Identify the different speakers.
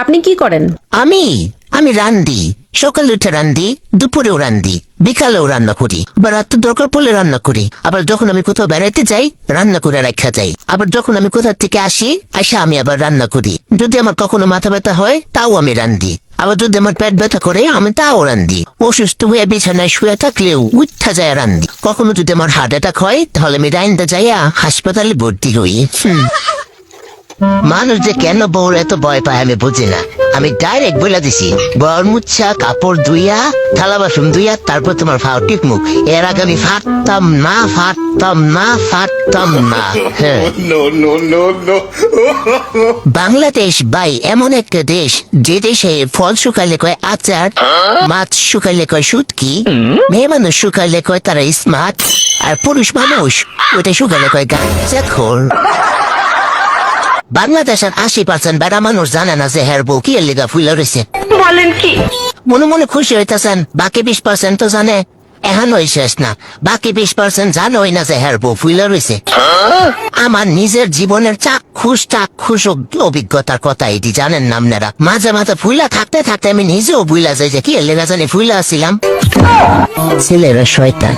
Speaker 1: আপনি কি করেন?
Speaker 2: আমি আমি রান্দি সকালে উঠে রান্দি দুপুরেও রান্দি বিকালেও রান্না করি আবার রাত্রে দরকার পড়লে রান্না করি। আবার যখন আমি কোথাও বেড়াইতে যাই, রান্না করে রাখা যাই। আবার যখন আমি কোথা থেকে আসি আসা আমি আবার রান্না করি। যদি আমার কখনো মাথা ব্যথা হয়, তাও আমি রান্দি আবার যদি আমার পেট ব্যথা করে, আমি তাও রান্দি অসুস্থ হয়ে বিছানায় শুয়ে থাকলেও উঠা যায় রান্দি কখনো যদি আমার হার্ট অ্যাটাক হয়, তাহলে আমি রাইন্দা যাইয়া হাসপাতালে ভর্তি হই। মানুষ যে কেন বউর এত ভয় পায় আমি বুঝি না। আমি ডাইরেক্ট বলে দিছি বর মুচ্ছা কাপড় ধুইয়া থালা বাসন ধুইয়া তারপর তোমার ফাও টিকমুখ এর আগে আমি ফাটতাম না ফাটতাম না ফাটতাম না। হ্যাঁ. বাংলাদেশ ভাই এমন একটা দেশ যে দেশে ফল শুকাইলে কয় আচার মাছ শুকাইলে কয় সুটকি মেয়ে মানুষ শুকাইলে কয় তারা স্মার্ট আর পুরুষ মানুষ ওটা শুকাইলে কয় গাঞ্জা খোর বাংলাদেশের আশি পার্সেন্ট বেড়া মানুষ জানে না যে হের বউ কি এর লিগা ফুলে রয়েছে
Speaker 1: বলেন কি?
Speaker 2: মনে মনে খুশি হইতেছেন বাকি বিশ পার্সেন্ট তো জানে এখনোই শেষ না। বাকি বিশ পার্সেন্ট জানোই না যে হের বউ ফুলে রয়েছে আমার নিজের জীবনের চাক্ষুষ চাক্ষুষ অভিজ্ঞতার কথা এটি জানেন না আপনারা মাঝে মাঝে ফুইলা থাকতে থাকতে আমি নিজেও বুইলা যাই যে কি এর লেগা জানি ফুইলা আসছিলাম ছেলেরা শয়তান।